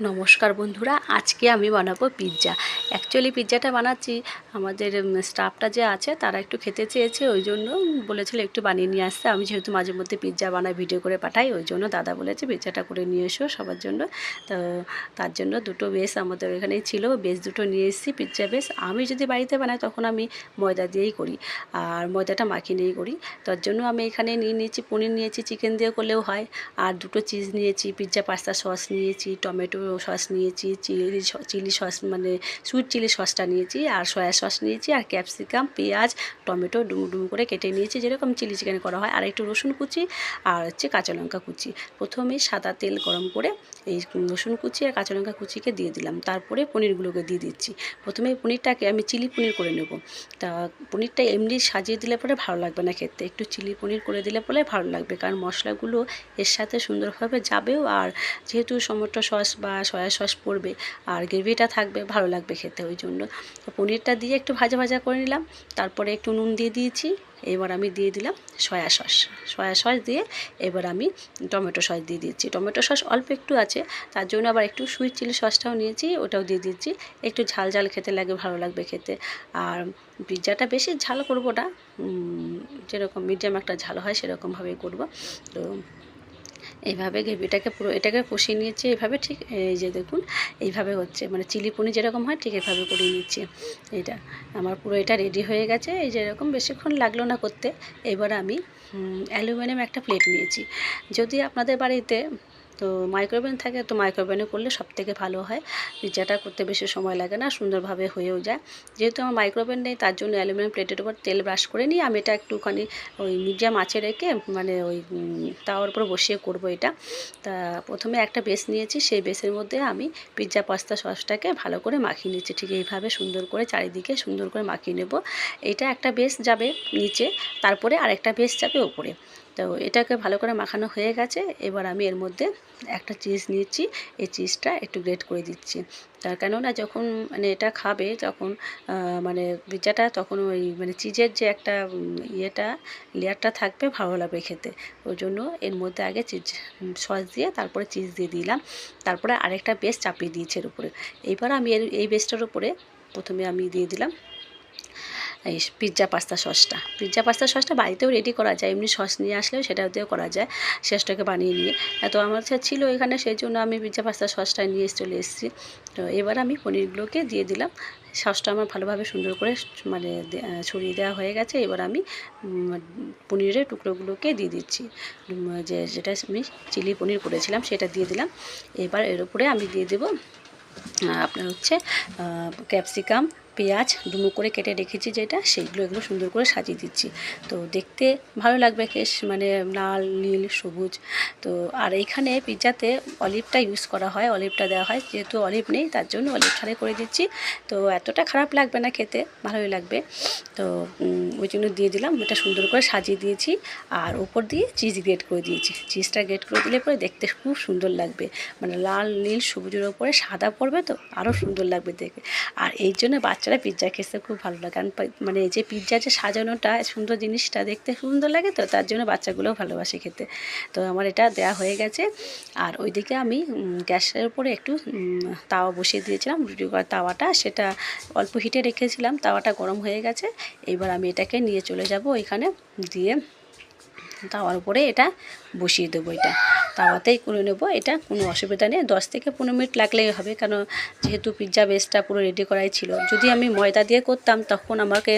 নমস্কার বন্ধুরা আজকে আমি বানাবো পিৎজা অ্যাকচুয়ালি পিৎজাটা বানাচ্ছি। আমাদের স্টাফটা যে আছে, তারা একটু খেতে চেয়েছে, ওই জন্য বলেছিল একটু বানিয়ে নিয়ে আসতে। আমি যেহেতু মাঝে মধ্যে পিৎজা বানাই ভিডিও করে পাঠাই, ওই জন্য দাদা বলেছে পিৎজাটা করে নিয়ে এসো সবার জন্য। তো, তার জন্য দুটো বেস আমাদের এখানেই ছিল, বেস দুটো নিয়ে এসেছি পিৎজা বেস। আমি যদি বাড়িতে বানাই, তখন আমি ময়দা দিয়েই করি, আর ময়দাটা মাখিয়ে নিয়েই করি। তার জন্য আমি এখানে নিয়ে নিয়েছি, পনির নিয়েছি চিকেন দিয়ে করলেও হয়। আর দুটো চিজ নিয়েছি পিৎজা পাস্তা সস নিয়েছি টমেটো সস নিয়েছি চিলি চিলি সস মানে চিলি সসটা নিয়েছি, আর সয়া সস নিয়েছি, আর ক্যাপসিকাম, পেঁয়াজ, টমেটো ডুমু ডুমু করে কেটে নিয়েছি। যেরকম চিলি চিকেন করা হয়, আর একটু রসুন কুচি, আর হচ্ছে কাঁচা লঙ্কা কুচি। প্রথমে সাদা তেল গরম করে এই রসুন কুচি আর কাঁচা লঙ্কা কুচিকে দিয়ে দিলাম। তারপরে পনিরগুলোকে দিয়ে দিচ্ছি। প্রথমে পনিরটাকে আমি চিলি পনির করে নেব। তা পনিরটা এমনি সাজিয়ে দিলে পরে ভালো লাগবে না খেতে। একটু চিলি পনির করে দিলে পরে ভালো লাগবে, কারণ মশলাগুলো এর সাথে সুন্দরভাবে যাবেও, আর যেহেতু টমেটো সস বা সয়া সস পড়বে, আর গ্রেভিটা থাকবে, ভালো লাগবে খেতে। ওই জন্য। তো পনিরটা দিয়ে একটু ভাজা ভাজা করে নিলাম। তারপরে একটু নুন দিয়ে দিয়েছি। এবার আমি দিয়ে দিলাম সয়া সস। সয়া সস দিয়ে এবার আমি টমেটো সস দিয়ে দিচ্ছি টমেটো সস অল্প একটু আছে, তার জন্য আবার একটু সুইট চিলি সসটাও নিয়েছি, ওটাও দিয়ে দিচ্ছি একটু ঝাল ঝাল খেতে লাগে, ভালো লাগবে খেতে। আর পিৎজাটা বেশি ঝাল করব না যেরকম মিডিয়াম একটা ঝাল হয়, সেরকমভাবেই করব। তো এইভাবে গ্রেভিটাকে পুরো, এটাকে কষিয়ে নিয়েছি এভাবে, ঠিক এই যে দেখুন, এইভাবে হচ্ছে মানে চিলি পনির যেরকম হয়, ঠিক এভাবে করিয়ে নিচ্ছি এটা। আমার পুরো এটা রেডি হয়ে গেছে, এই যেরকম বেশিক্ষণ লাগল না করতে। এবার আমি অ্যালুমিনিয়াম একটা প্লেট নিয়েছি। যদি আপনাদের বাড়িতে তো মাইক্রোওভেন থাকে, তো মাইক্রোওভেনে করলে সব থেকে ভালো হয়। পিৎজাটা করতে বেশি সময় লাগে না, সুন্দরভাবে হয়েও যায়। যেহেতু আমার মাইক্রোওভেন নেই, তার জন্য অ্যালুমিনিয়াম প্লেটের উপর তেল ব্রাশ করে নিই আমি এটা একটুখানি ওই মিডিয়াম আঁচে রেখে মানে ওই তাওয়ার উপর বসিয়ে করব এটা। তা প্রথমে একটা বেস নিয়েছি, সেই বেসের মধ্যে আমি পিৎজা পাস্তা সসটাকে ভালো করে মাখিয়ে নিচ্ছি। ঠিক এইভাবে সুন্দর করে চারিদিকে সুন্দর করে মাখিয়ে নেব। এটা একটা বেস যাবে নিচে, তারপরে আরেকটা বেস যাবে ওপরে। তো এটাকে ভালো করে মাখানো হয়ে গেছে। এবার আমি এর মধ্যে একটা চিজ নিয়েছি। এই চিজটা একটু গ্রেট করে দিচ্ছি। তার কেননা যখন মানে এটা খাবে যখন মানে পিৎজাটা তখন ওই মানে চিজের যে একটা ইয়েটা, লেয়ারটা থাকবে ভালো লাগবে খেতে। ওই জন্য এর মধ্যে আগে চিজ সস দিয়ে তারপরে চিজ দিয়ে দিলাম। তারপরে আরেকটা বেস চাপিয়ে দিয়েছি এর উপরে। এইবার আমি এর, এই বেসটার উপরে প্রথমে আমি দিয়ে দিলাম এই পিৎজা, পাস্তা, সসটা। পিৎজা, পাস্তা, সসটা বাড়িতেও রেডি করা যায়। এমনি সস নিয়ে আসলেও সেটা দিয়েও করা যায় শেষটাকে বানিয়ে নিয়ে। তো আমার ছিল এখানে, সেই জন্য আমি পিৎজা, পাস্তা, সসটা নিয়ে চলে এসেছি। তো এবার আমি পনিরগুলোকে দিয়ে দিলাম। সসটা আমার ভালোভাবে সুন্দর করে মানে ছড়িয়ে দেওয়া হয়ে গেছে। এবার আমি পনিরের টুকরোগুলোকে দিয়ে দিচ্ছি। যে, যেটা আমি চিলি পনির করেছিলাম সেটা দিয়ে দিলাম। এবার এর উপরে আমি দিয়ে দেবো আপনার হচ্ছে ক্যাপসিকাম পেঁয়াজ ডুমো করে কেটে রেখেছি যেটা, সেইগুলো এগুলো সুন্দর করে সাজিয়ে দিচ্ছি। তো দেখতে ভালো লাগবে বেশ মানে লাল, নীল, সবুজ। তো আর এইখানে পিৎজাতে অলিভটা ইউজ করা হয়, অলিভটা দেওয়া হয়। যেহেতু অলিভ নেই, তার জন্য অলিভ ছাড়াই করে দিচ্ছি। তো এতটা খারাপ লাগবে না খেতে, ভালোই লাগবে। তো ওই জন্য দিয়ে দিলাম, এটা সুন্দর করে সাজিয়ে দিয়েছি। আর ওপর দিয়ে চিজ গ্রেট করে দিয়েছি। চিজটা গ্রেট করে দিলে পরে দেখতে খুব সুন্দর লাগবে। মানে লাল, নীল, সবুজের ওপরে সাদা পড়বে তো আরও সুন্দর লাগবে দেখে। আর এই জন্য বাচ্চা বাচ্চারা পিৎজা খেতে খুব ভালো লাগে। কারণ মানে যে পিৎজা যে সাজানোটা, সুন্দর জিনিসটা দেখতে সুন্দর লাগে তো, তার জন্য বাচ্চাগুলোও ভালোবাসে খেতে। তো আমার এটা দেয়া হয়ে গেছে। আর ওইদিকে আমি গ্যাসের উপরে একটু তাওয়া বসিয়ে দিয়েছিলাম। রুটি করার তাওয়াটা, সেটা অল্প হিটে রেখেছিলাম। তাওয়াটা গরম হয়ে গেছে। এবার আমি এটাকে নিয়ে চলে যাব ওইখানে। দিয়ে তাওয়ার উপরে এটা বসিয়ে দেবো এটা। তাওয়াতেই করে নেব, এটা কোনো অসুবিধা নেই। দশ থেকে পনেরো মিনিট লাগলেই হবে, কেন যেহেতু পিৎজা বেসটা পুরো রেডি করাই ছিল। যদি আমি ময়দা দিয়ে করতাম, তখন আমাকে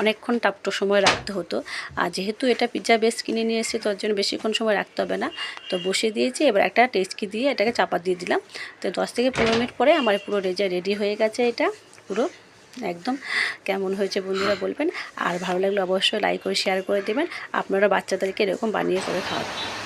অনেকক্ষণ টাপটো সময় রাখতে হতো। আর যেহেতু এটা পিৎজা বেস কিনে নিয়ে এসেছি, তার জন্য বেশিক্ষণ সময় রাখতে হবে না। তো বসিয়ে দিয়েছি, এবার একটা টেস্টকি দিয়ে এটাকে চাপা দিয়ে দিলাম। তো দশ থেকে পনেরো মিনিট পরে আমার পুরো রেজা রেডি হয়ে গেছে এটা। পুরো একদম কেমন হয়েছে বন্ধুরা বলবেন। আর ভালো লাগলে অবশ্যই লাইক করে শেয়ার করে দেবেন। আপনারা বাচ্চাদেরকে এরকম বানিয়ে করে খাওয়াবেন।